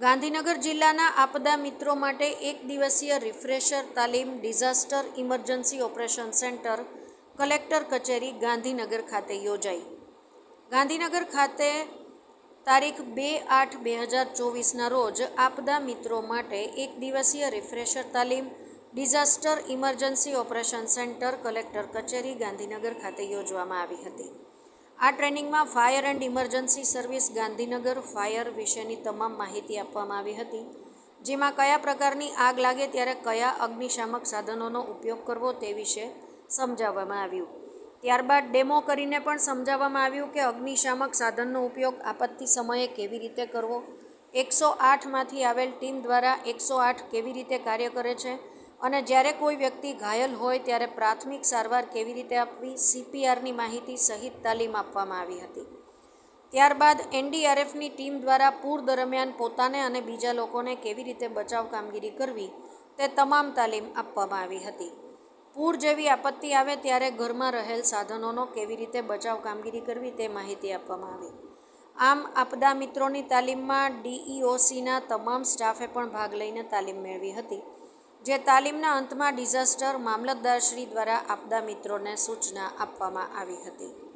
ગાંધીનગર જિલ્લાના આપદા મિત્રો માટે એક દિવસીય રિફ્રેશર તાલીમ disaster emergency operation centre collector કચેરી ગાંધીનગર ખાતે યોજાઈ. ગાંધીનગર ખાતે તારીખ બે આઠ બે હજાર ચોવીસના રોજ આપદા મિત્રો માટે એક દિવસીય રિફ્રેશર તાલીમ disaster emergency operation centre collector કચેરી ગાંધીનગર ખાતે યોજવામાં આવી હતી. આ ટ્રેનિંગમાં fire and emergency service Gandhinagar fire વિશેની તમામ માહિતી આપવામાં આવી હતી. જેમાં કયા પ્રકારની આગ લાગે ત્યારે કયા અગ્નિશામક સાધનોનો ઉપયોગ કરવો તે વિશે સમજાવવામાં આવ્યું. ત્યારબાદ ડેમો કરીને પણ સમજાવવામાં આવ્યું કે અગ્નિશામક સાધનનો ઉપયોગ આપત્તિ સમયે કેવી રીતે કરવો. એકસો આઠમાંથી આવેલ ટીમ દ્વારા એકસો આઠ કેવી રીતે કાર્ય કરે છે. અને જ્યારે કોઈ વ્યક્તિ ઘાયલ હોય ત્યારે પ્રાથમિક સારવાર કેવી રીતે આપવી સીપીઆરની માહિતી સહિત તાલીમ આપવામાં આવી હતી. ત્યારબાદ એનડીઆરએફની ટીમ દ્વારા પૂર દરમિયાન પોતાને અને બીજા લોકોને કેવી રીતે બચાવ કામગીરી કરવી તે તમામ તાલીમ આપવામાં આવી હતી. પૂર જેવી આપત્તિ આવે ત્યારે ઘરમાં રહેલ સાધનોનો કેવી રીતે બચાવ કામગીરી કરવી તે માહિતી આપવામાં આવી. આમ, આપદા મિત્રોની તાલીમમાં ડીઈઓસીના તમામ સ્ટાફે પણ ભાગ લઈને તાલીમ મેળવી હતી. જે તાલીમના અંતમાં ડિઝાસ્ટર મામલતદારશ્રી દ્વારા આપદા મિત્રોને સૂચના આપવામાં આવી હતી.